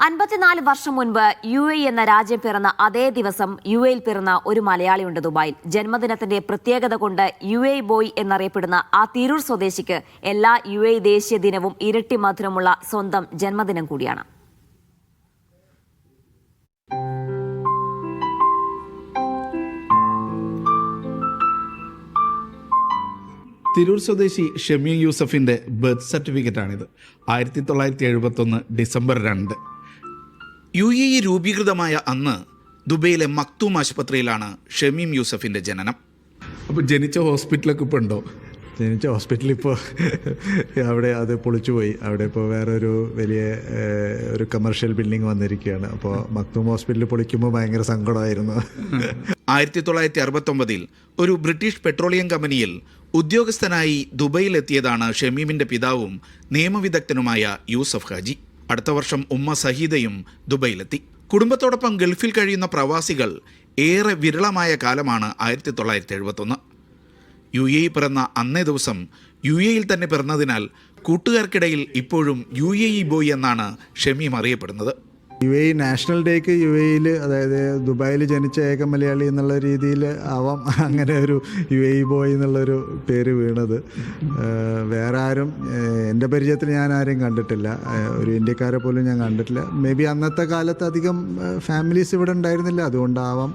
അൻപത്തിനാല് വർഷം മുൻപ് യു എ എന്ന രാജ്യം പിറന്ന അതേ ദിവസം യു എയിൽ പിറന്ന ഒരു മലയാളിയുണ്ട് ദുബായിൽ. ജന്മദിനത്തിന്റെ പ്രത്യേകത കൊണ്ട് യു എ ബോയ് എന്നറിയപ്പെടുന്ന ആ തിരൂർ സ്വദേശിക്ക് എല്ലാ യു എ ദേശീയ ദിനവും ഇരട്ടി മധുരമുള്ള സ്വന്തം ജന്മദിനം കൂടിയാണ്. തിരൂർ സ്വദേശി ഷെമി യൂസഫിന്റെ ബർത്ത് സർട്ടിഫിക്കറ്റാണിത്. ആയിരത്തി തൊള്ളായിരത്തി എഴുപത്തൊന്ന് ഡിസംബർ രണ്ട്. യു എ ഇ രൂപീകൃതമായ അന്ന് ദുബൈയിലെ മക്തൂം ആശുപത്രിയിലാണ് ഷമീം യൂസഫിന്റെ ജനനം. അപ്പോൾ ജനിച്ച ഹോസ്പിറ്റലൊക്കെ ഇപ്പോൾ ഉണ്ടോ? ജനിച്ച ഹോസ്പിറ്റലിൽ ഇപ്പോൾ അവിടെ അത് പൊളിച്ചു പോയി. അവിടെ ഇപ്പോൾ വേറൊരു വലിയ ഒരു കമേർഷ്യൽ ബിൽഡിംഗ് വന്നിരിക്കുകയാണ്. അപ്പോൾ മക്തൂം ഹോസ്പിറ്റലിൽ പൊളിക്കുമ്പോൾ ഭയങ്കര സങ്കടമായിരുന്നു. ആയിരത്തി തൊള്ളായിരത്തി അറുപത്തൊമ്പതിൽ ഒരു ബ്രിട്ടീഷ് പെട്രോളിയം കമ്പനിയിൽ ഉദ്യോഗസ്ഥനായി ദുബൈയിലെത്തിയതാണ് ഷമീമിന്റെ പിതാവും നിയമവിദഗ്ധനുമായ യൂസഫ് ഹാജി അടുത്ത വർഷം ഉമ്മ സഹീദയും ദുബൈയിലെത്തി. കുടുംബത്തോടൊപ്പം ഗൾഫിൽ കഴിയുന്ന പ്രവാസികൾ ഏറെ വിരളമായ കാലമാണ് ആയിരത്തി തൊള്ളായിരത്തി എഴുപത്തൊന്ന് യു എ പിറന്ന അന്നേ ദിവസം യു എയിൽ തന്നെ പിറന്നതിനാൽ കൂട്ടുകാർക്കിടയിൽ ഇപ്പോഴും യു എ ഇ ബോയ് എന്നാണ് ഷമീം അറിയപ്പെടുന്നത്. യു എ നാഷണൽ ഡേക്ക് യു എയിൽ അതായത് ദുബായിൽ ജനിച്ച ഏക മലയാളി എന്നുള്ള രീതിയിൽ ആവാം. അങ്ങനെ ഒരു യു എ ബോയ് എന്നുള്ളൊരു പേര് വീണത്. വേറെ ആരും എന്റെ പരിചയത്തിൽ ഞാൻ ആരെയും കണ്ടിട്ടില്ല. ഒരു ഇന്ത്യക്കാരെ പോലും ഞാൻ കണ്ടിട്ടില്ല. മേ ബി അന്നത്തെ കാലത്ത് അധികം ഫാമിലീസ് ഇവിടെ ഉണ്ടായിരുന്നില്ല. അതുകൊണ്ടാവാം.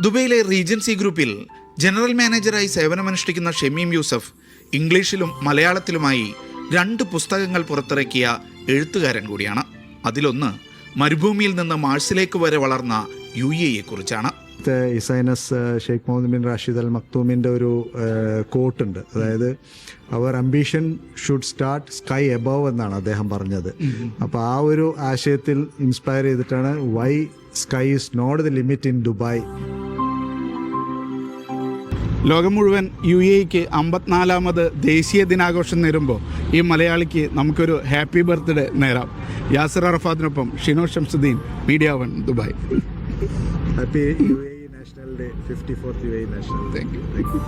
ദുബൈയിലെ റീജൻസി ഗ്രൂപ്പിൽ ജനറൽ മാനേജറായി സേവനമനുഷ്ഠിക്കുന്ന ഷെമീം യൂസഫ് ഇംഗ്ലീഷിലും മലയാളത്തിലുമായി രണ്ട് പുസ്തകങ്ങൾ പുറത്തിറക്കിയ എഴുത്തുകാരൻ കൂടിയാണ്. അതിലൊന്ന് മരുഭൂമിയിൽ നിന്ന് മാഴ്സിലേക്ക് വരെ വളർന്ന യു എയെ കുറിച്ചാണ് ഇസൈനസ് Sheikh Mohammed bin Rashid Al മക്തൂമിന്റെ ഒരു കോട്ടുണ്ട് അതായത് അവർ ambition should start sky above എന്നാണ് അദ്ദേഹം പറഞ്ഞത്. അപ്പോൾ ആ ഒരു ആശയത്തിൽ ഇൻസ്പയർ ചെയ്തിട്ടാണ് why sky is not the limit in Dubai ലോകം മുഴുവൻ യു എക്ക് അമ്പത്തിനാലാമത് ദേശീയ ദിനാഘോഷം നേരുമ്പോൾ ഈ മലയാളിക്ക് നമുക്കൊരു ഹാപ്പി ബർത്ത്ഡേ നേരാം. Yasar അറഫാദിനൊപ്പം Shino Shamsuddin media one Dubai. Happy U A national day fifty fourth U A national thank you thank you